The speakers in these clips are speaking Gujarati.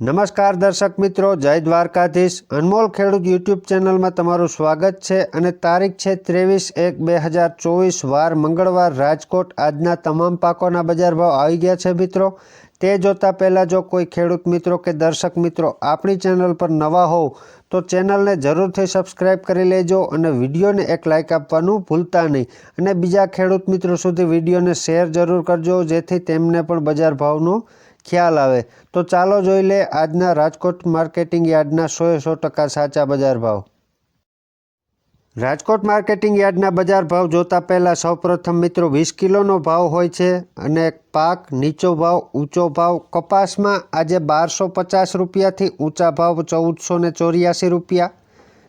નમસ્કાર દર્શક મિત્રો, જય દ્વારકાધીશ. અનમોલ ખેડૂત યુટ્યુબ ચેનલમાં તમારું સ્વાગત છે અને તારીખ છે ત્રેવીસ એક બે હજાર ચોવીસ, વાર મંગળવાર રાજકોટ આજના તમામ પાકોના બજાર ભાવ આવી ગયા છે મિત્રો. તે જોતાં પહેલાં જો કોઈ ખેડૂત મિત્રો કે દર્શક મિત્રો આપણી ચેનલ પર નવા હોવ, તો ચેનલને જરૂરથી સબસ્ક્રાઈબ કરી લેજો અને વિડીયોને એક લાઇક આપવાનું ભૂલતા નહીં. અને બીજા ખેડૂત મિત્રો સુધી વિડીયોને શેર જરૂર કરજો, જેથી તેમને પણ બજાર ભાવનો ખ્યાલ આવે. તો ચાલો જોઈ લે આજના રાજકોટ માર્કેટિંગ યાર્ડના સોએ સો ટકા સાચા બજાર ભાવ. રાજકોટ માર્કેટિંગ યાર્ડના બજાર ભાવ જોતા પહેલાં સૌપ્રથમ મિત્રો વીસ કિલોનો ભાવ હોય છે અને પાક નીચો ભાવ, ઊંચો ભાવ, કપાસમાં આજે બારસો પચાસ રૂપિયાથી ઊંચા ભાવ ચૌદસો ને ચોર્યાસી રૂપિયા.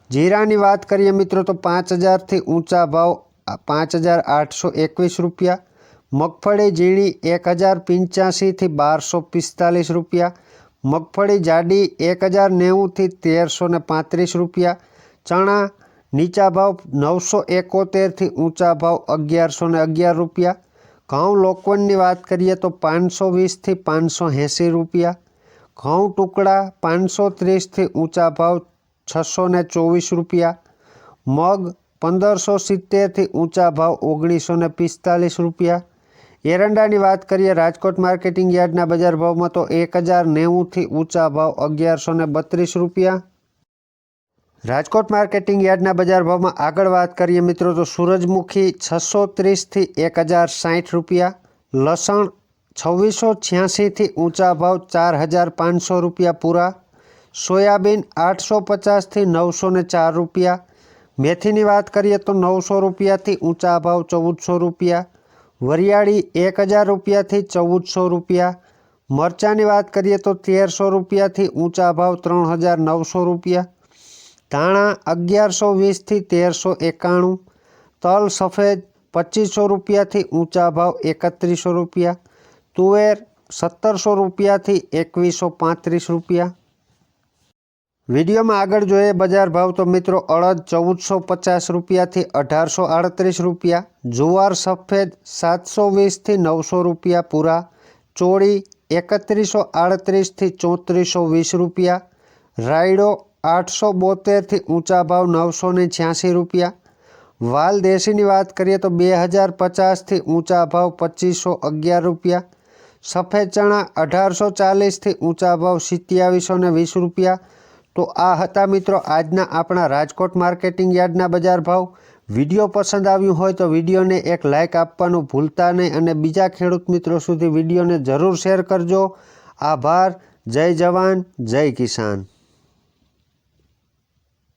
જીરાની વાત કરીએ મિત્રો તો પાંચ હજારથી ઊંચા ભાવ પાંચ હજાર આઠસો એકવીસ રૂપિયા. મગફળી ઝીણી એક હજાર પંચ્યાસીથી બારસો પિસ્તાલીસ રૂપિયા, મગફળી જાડી એક હજાર નેવુંથી તેરસો ને પાંત્રીસ રૂપિયા, ચણા નીચા ભાવ નવસો એકોતેરથી ઊંચા ભાવ અગિયારસો ને અગિયાર રૂપિયા, ઘઉં લોકવનની વાત કરીએ તો પાંચસો વીસથી પાંચસો એંસી રૂપિયા, ઘઉં ટુકડા પાંચસો ત્રીસથી ઊંચા ભાવ છસો ને ચોવીસ રૂપિયા, મગ પંદરસો સિત્તેરથી ઊંચા ભાવ ઓગણીસો ને પિસ્તાલીસ રૂપિયા એરંડાની વાત કરીએ, રાજકોટ માર્કેટિંગ યાર્ડના બજાર ભાવમાં તો એક હજાર નેવુંથી ઊંચા ભાવ અગિયારસો ને બત્રીસ રૂપિયા. રાજકોટ માર્કેટિંગ યાર્ડના બજાર ભાવમાં આગળ વાત કરીએ મિત્રો, તો સૂરજમુખી છસો ત્રીસથી એક હજાર સાઠ રૂપિયા, લસણ છવ્વીસો છ્યાસીથી ઊંચા ભાવ ચાર હજાર પાંચસો રૂપિયા પૂરા, સોયાબીન આઠસો પચાસથી નવસો ને ચાર રૂપિયા, મેથીની વાત કરીએ તો નવસો રૂપિયાથી ઊંચા ભાવ ચૌદસો રૂપિયા વરિયાળી એક હજાર રૂપિયાથી ચૌદસો રૂપિયા. મરચાંની વાત કરીએ તો તેરસો રૂપિયાથી ઊંચા ભાવ ત્રણ હજાર નવસો રૂપિયા. ધાણા અગિયારસો વીસથી તેરસો એકાણું. તલ સફેદ પચીસો રૂપિયાથી ઊંચા ભાવ એકત્રીસો રૂપિયા. તુવેર સત્તરસો રૂપિયાથી એકવીસો પાંત્રીસ રૂપિયા. વિડીયોમાં આગળ જોઈએ બજાર ભાવ તો મિત્રો અડદ ચૌદસો પચાસ રૂપિયાથી અઢારસો આડત્રીસ રૂપિયા, જુવાર સફેદ સાતસો વીસથી નવસો રૂપિયા, પૂરા ચોળી એકત્રીસો આડત્રીસથી ચોત્રીસો વીસ રૂપિયા, રાયડો આઠસો બોતેરથી ઊંચા ભાવ નવસો ને છ્યાસી રૂપિયા. વાલ દેશીની વાત કરીએ તો બે હજાર પચાસથી ઊંચા ભાવ પચીસો અગિયાર રૂપિયા, સફેદ ચણા અઢારસો ચાલીસથી ઊંચા ભાવ સિત્યાવીસો ને વીસ રૂપિયા તો આ હતા મિત્રો આજના આપણા રાજકોટ માર્કેટિંગ યાર્ડના બજાર ભાવ. વીડિયો પસંદ આવ્યું હોય તો વિડીયોને એક લાઇક આપવાનું ભૂલતા નહીં અને બીજા ખેડૂત મિત્રો સુધી વિડીયોને જરૂર શેર કરજો. આભાર. જય જવાન, જય કિસાન.